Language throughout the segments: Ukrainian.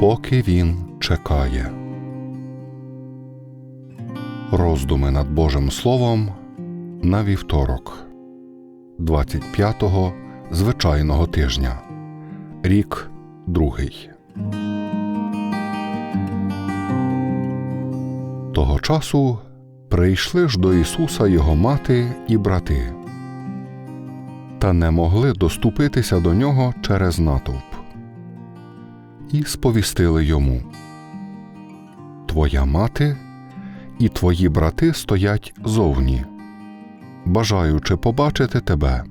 Поки він чекає. Роздуми над Божим Словом на вівторок, 25-го звичайного тижня, рік другий. Того часу прийшли ж до Ісуса його мати і брати, та не могли доступитися до нього через натовп. І сповістили йому Твоя мати і твої брати стоять зовні, бажаючи побачити тебе.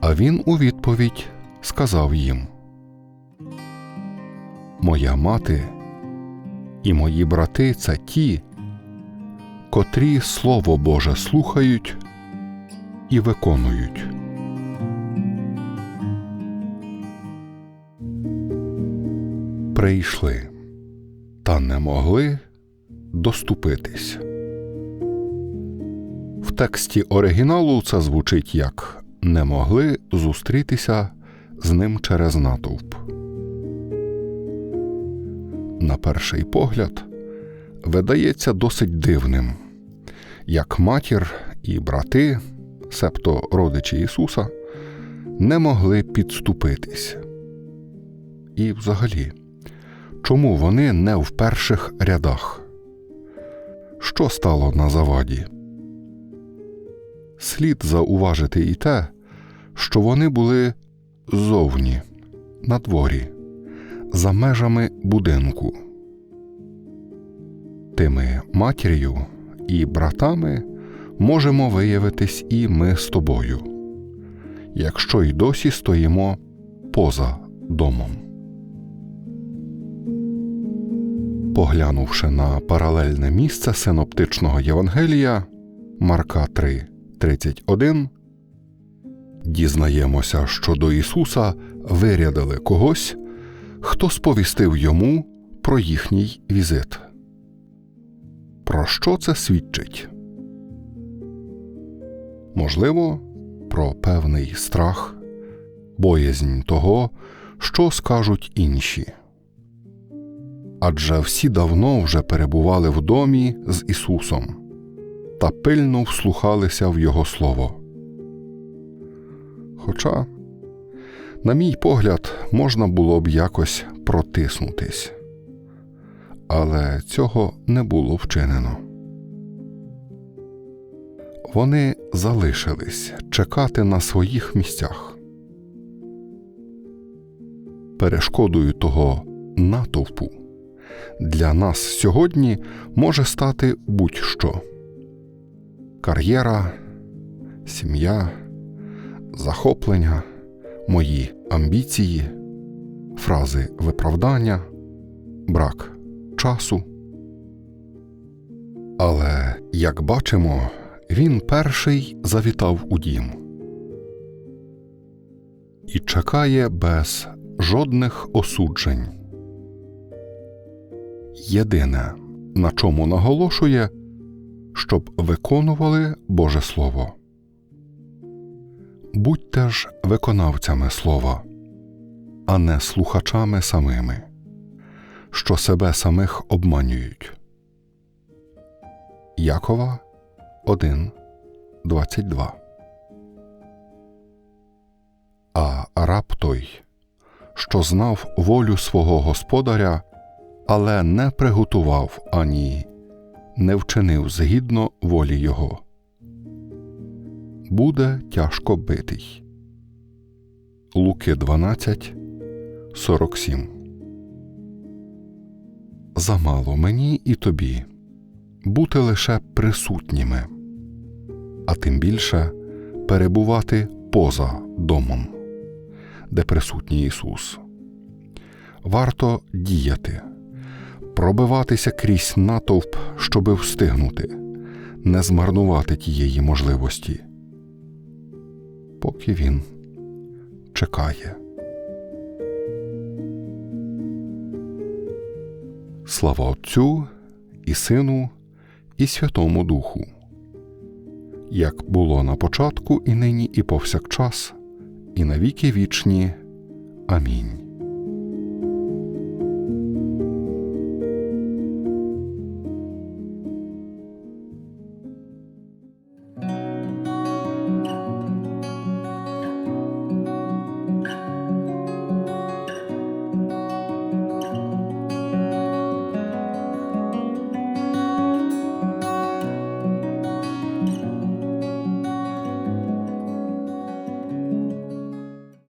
А він у відповідь сказав їм Моя мати і мої брати це ті, котрі Слово Боже слухають і виконують. Прийшли та не могли доступитись. В тексті оригіналу це звучить як не могли зустрітися з ним через натовп. На перший погляд видається досить дивним, як матір і брати, себто родичі Ісуса, не могли підступитись. І взагалі, чому вони не в перших рядах? Що стало на заваді? Слід зауважити і те, що вони були зовні, на дворі, за межами будинку. Тими матір'ю і братами можемо виявитись і ми з тобою, якщо й досі стоїмо поза домом. Поглянувши на паралельне місце синоптичного Євангелія Марка 3, 31, дізнаємося, що до Ісуса вирядили когось, хто сповістив йому про їхній візит. Про що це свідчить? Можливо, про певний страх, боязнь того, що скажуть інші. Адже всі давно вже перебували в домі з Ісусом та пильно вслухалися в Його Слово. Хоча, на мій погляд, можна було б якось протиснутись, але цього не було вчинено. Вони залишились чекати на своїх місцях. Перешкодою того натовпу для нас сьогодні може стати будь-що кар'єра, сім'я, захоплення, мої амбіції, фрази виправдання, брак часу. Але, як бачимо, він перший завітав у дім і чекає без жодних осуджень. Єдине, на чому наголошує, щоб виконували Боже Слово. Будьте ж виконавцями слова, а не слухачами самими, що себе самих обманюють. Якова 1, 22 А раб той, що знав волю свого господаря, але не приготував ані не вчинив згідно волі Його. Буде тяжко битий. Луки 12, 47 Замало мені і тобі бути лише присутніми, а тим більше перебувати поза домом, де присутній Ісус. Варто діяти, пробиватися крізь натовп, щоби встигнути, не змарнувати тієї можливості, поки він чекає. Слава Отцю і Сину, і Святому Духу, як було на початку, і нині, і повсякчас, і на віки вічні. Амінь.